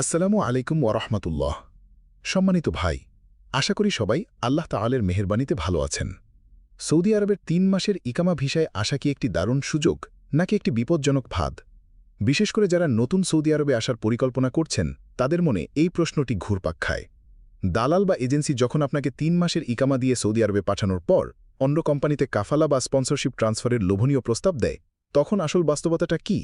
আসসালামু আলাইকুম ওরহমতুল্লাহ সম্মানিত ভাই, আশা করি সবাই আল্লাহ তাআলের মেহেরবানিতে ভালো আছেন। সৌদি আরবের তিন মাসের ইকামা ভিসায় আসা কি একটি দারুণ সুযোগ, নাকি একটি বিপজ্জনক ফাঁদ? বিশেষ করে যারা নতুন সৌদি আরবে আসার পরিকল্পনা করছেন, তাদের মনে এই প্রশ্নটি ঘুরপাক খায়। দালাল বা এজেন্সি যখন আপনাকে তিন মাসের ইকামা দিয়ে সৌদি আরবে পাঠানোর পর, অন্য কোম্পানিতে কাফালা বা স্পন্সরশিপ ট্রান্সফারের লোভনীয় প্রস্তাব দেয়, তখন আসল বাস্তবতাটা কি?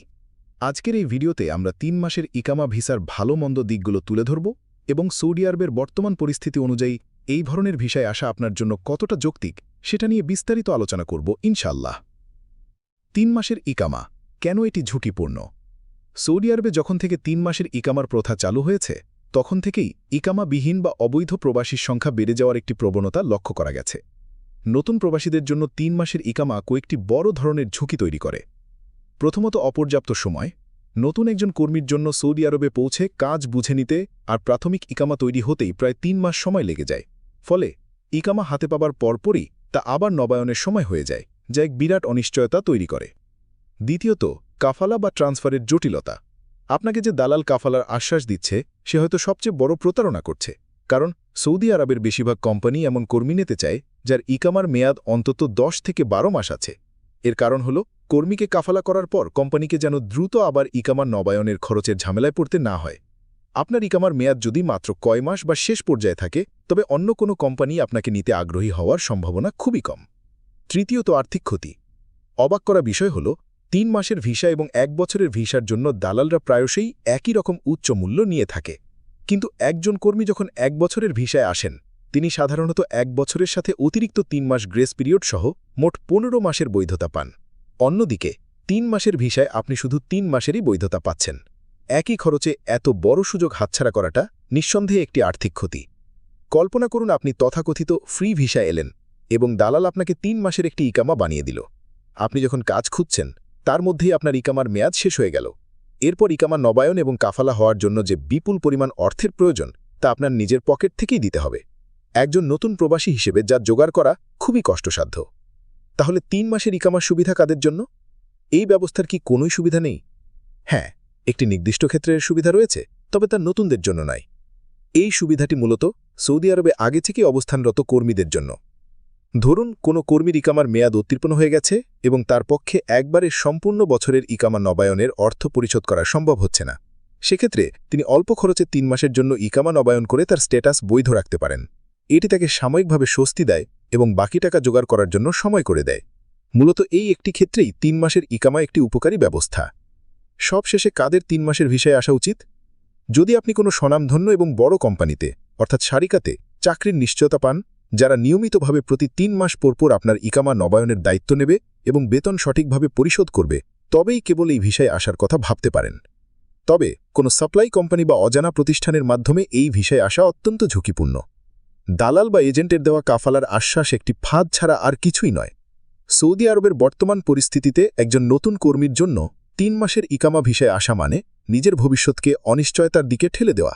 আজকের এই ভিডিওতে আমরা তিন মাসের ইকামা ভিসার ভালো মন্দ দিকগুলো তুলে ধরব এবং সৌদি আরবের বর্তমান পরিস্থিতি অনুযায়ী এই ধরনের ভিসায় আসা আপনার জন্য কতটা যৌক্তিক সেটা নিয়ে বিস্তারিত আলোচনা করব ইনশাল্লাহ তিন মাসের ইকামা, কেন এটি ঝুঁকিপূর্ণ? সৌদি আরবে যখন থেকে তিন মাসের ইকামার প্রথা চালু হয়েছে, তখন থেকেই ইকামাবিহীন বা অবৈধ প্রবাসীর সংখ্যা বেড়ে যাওয়ার একটি প্রবণতা লক্ষ্য করা গেছে। নতুন প্রবাসীদের জন্য তিন মাসের ইকামা কয়েকটি বড় ধরনের ঝুঁকি তৈরি করে। প্রথমত অপর্যাপ্ত সময়, নতুন একজন কর্মীর জন্য সৌদি আরবে পৌঁছে কাজ বুঝে নিতে আর প্রাথমিক ইকামা তৈরি হতেই প্রায় তিন মাস সময় লেগে যায়। ফলে, ইকামা হাতে পাবার পরপরই তা আবার নবায়নের সময় হয়ে যায়, যা এক বিরাট অনিশ্চয়তা তৈরি করে। দ্বিতীয়ত, কাফালা বা ট্রান্সফারের জটিলতা। আপনাকে যে দালাল কাফালার আশ্বাস দিচ্ছে, সে হয়তো সবচেয়ে বড় প্রতারণা করছে। কারণ, সৌদি আরবের বেশিরভাগ কোম্পানি এমন কর্মী নিতে চায়, যার ইকামার মেয়াদ অন্তত দশ থেকে বারো মাস আছে। এর কারণ হল কর্মীকে কাফালা করার পর কোম্পানিকে যেন দ্রুত আবার ইকামার নবায়নের খরচের ঝামেলায় পড়তে না হয়। আপনার ইকামার মেয়াদ যদি মাত্র কয় মাস বা শেষ পর্যায়ে থাকে, তবে অন্য কোনো কোম্পানি আপনাকে নিতে আগ্রহী হওয়ার সম্ভাবনা খুবই কম। তৃতীয়ত আর্থিক ক্ষতি। অবাক করা বিষয় হল, তিন মাসের ভিসা এবং এক বছরের ভিসার জন্য দালালরা প্রায়শই একই রকম উচ্চ মূল্য নিয়ে থাকে। কিন্তু একজন কর্মী যখন এক বছরের ভিসায় আসেন, তিনি সাধারণত এক বছরের সাথে অতিরিক্ত তিন মাস গ্রেস পিরিয়ড সহ মোট পনেরো মাসের বৈধতা পান। অন্যদিকে, তিন মাসের ভিসায় আপনি শুধু তিন মাসেরই বৈধতা পাচ্ছেন। একই খরচে এত বড় সুযোগ হাতছাড়া করাটা নিঃসন্দেহে একটি আর্থিক ক্ষতি। কল্পনা করুন আপনি তথাকথিত ফ্রি ভিসা এলেন এবং দালাল আপনাকে তিন মাসের একটি ইকামা বানিয়ে দিল। আপনি যখন কাজ খুঁজছেন, তার মধ্যেই আপনার ইকামার মেয়াদ শেষ হয়ে গেল। এরপর ইকামা নবায়ন এবং কাফালা হওয়ার জন্য যে বিপুল পরিমাণ অর্থের প্রয়োজন, তা আপনার নিজের পকেট থেকেই দিতে হবে। একজন নতুন প্রবাসী হিসেবে যা জোগাড় করা খুবই কষ্টসাধ্য। তাহলে তিন মাসের ইকামার সুবিধা কাদের জন্য? এই ব্যবস্থার কি কোনোই সুবিধা নেই? হ্যাঁ একটি নির্দিষ্ট ক্ষেত্রের সুবিধা রয়েছে, তবে তা নতুনদের জন্য নয়। এই সুবিধাটি মূলত সৌদি আরবে আগে থেকে অবস্থানরত কর্মীদের জন্য। ধরুন, কোনো কর্মীর ইকামার মেয়াদ উত্তীর্ণ হয়ে গেছে এবং তার পক্ষে একবারে সম্পূর্ণ বছরের ইকামা নবায়নের অর্থ পরিশোধ করা সম্ভব হচ্ছে না। সেক্ষেত্রে তিনি অল্প খরচে তিন মাসের জন্য ইকামা নবায়ন করে তার স্ট্যাটাস বৈধ রাখতে পারেন। এটি তাকে সাময়িকভাবে স্বস্তি দেয় এবং বাকি টাকা জোগাড় করার জন্য সময় করে দেয়। মূলত এই একটি ক্ষেত্রেই তিন মাসের ইকামা একটি উপকারী ব্যবস্থা। সবশেষে কাদের তিন মাসের ভিসায় আসা উচিত? যদি আপনি কোনো স্বনামধন্য এবং বড় কোম্পানিতে, অর্থাৎ সারিকাতে, চাকরির নিশ্চয়তা পান, যারা নিয়মিতভাবে প্রতি তিন মাস পরপর আপনার ইকামা নবায়নের দায়িত্ব নেবে এবং বেতন সঠিকভাবে পরিশোধ করবে, তবেই কেবল এই ভিসায় আসার কথা ভাবতে পারেন। তবে, কোনো সাপ্লাই কোম্পানি বা অজানা প্রতিষ্ঠানের মাধ্যমে এই ভিসায় আসা অত্যন্ত ঝুঁকিপূর্ণ। দালাল বা এজেন্টের দেওয়া কাফালার আশ্বাস একটি ফাঁদ ছাড়া আর কিছুই নয়। সৌদি আরবের বর্তমান পরিস্থিতিতে একজন নতুন কর্মীর জন্য তিন মাসের ইকামা ভিসায় আসা মানে নিজের ভবিষ্যৎকে অনিশ্চয়তার দিকে ঠেলে দেওয়া।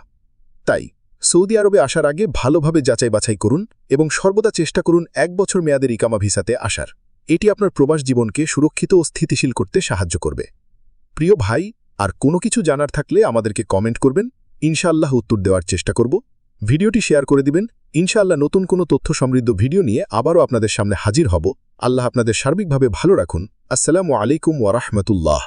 তাই সৌদি আরবে আসার আগে ভালোভাবে যাচাই বাছাই করুন এবং সর্বদা চেষ্টা করুন এক বছর মেয়াদের ইকামা ভিসাতে আসার। এটি আপনার প্রবাস জীবনকে সুরক্ষিত ও স্থিতিশীল করতে সাহায্য করবে। প্রিয় ভাই, আর কোনো কিছু জানার থাকলে আমাদেরকে কমেন্ট করবেন। ইনশাআল্লাহ উত্তর দেওয়ার চেষ্টা করব। ভিডিওটি শেয়ার করে দিবেন। ইনশাআল্লাহ নতুন কোনো তথ্য সমৃদ্ধ ভিডিও নিয়ে আবারও আপনাদের সামনে হাজির হব। আল্লাহ আপনাদের সার্বিকভাবে ভালো রাখুন। আসসালামু আলাইকুম ওয়ারাহমতুল্লাহ